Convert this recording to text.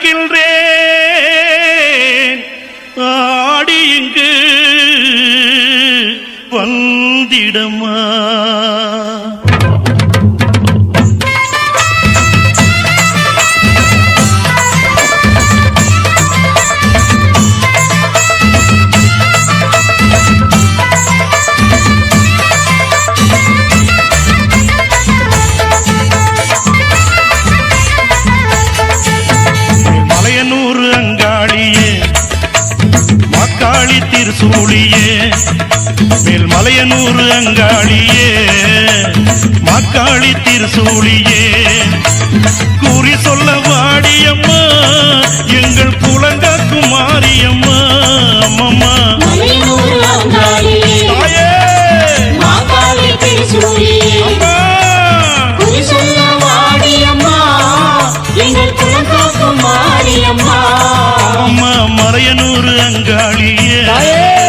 அழைக்கின்றேன். ஆடி இங்கு வந்திடமா. மக்காளி திருசூழியே மேல் மலையனூர் அங்காளியே மக்காளி திருசூழியே. கூறி சொல்ல வாடியம்மா எங்கள் குலங்காக்கும் மாரியம்மா அம்மம்மா. தாயே! தாயனூர் அங்காளியே.